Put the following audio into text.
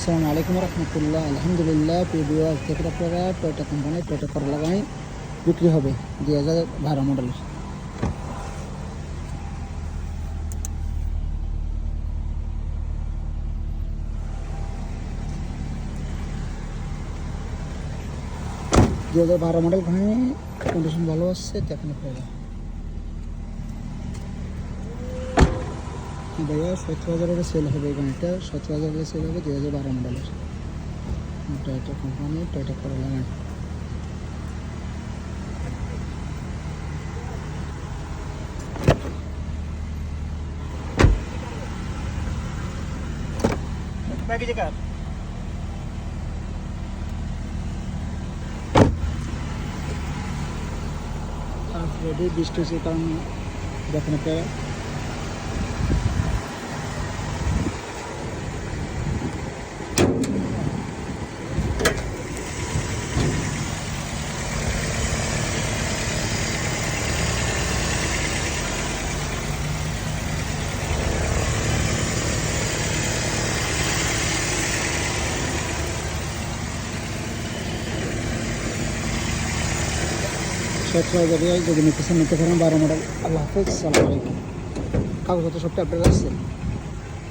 আসসালামু আলাইকুম রহমতুল্লাহ আলহামদুলিল্লাহ প্রিয় বিভাগ থেকে আপনারা টয়টা কোম্পানির টয়টা করলা গাড়ি বিক্রি হবে দুই হাজার বারো মডেলের দু হাজার বারো মডেল গাড়ি কন্ডিশন ভালো আসছে দেখুন আপনারা ভাইয়া সতেরো হাজারের সেল হবে এই গাড়িটা। সতেরো হাজারের সেল হবে দুই হাজার বারো মডেলের টয়টা কোম্পানি টয়টা করলা গাড়ি প্যাকেজে কার রেডি বৃষ্টি হচ্ছে কারণ দেখেন আপনারা। সতেরো হাজার রিয়াল যদি নিতে নিতে পারেন। বারো মডেল, আল্লাহ হাফেজ, সালাম আলাইকুম। কাগজপত্র সবটা আপনার আছে।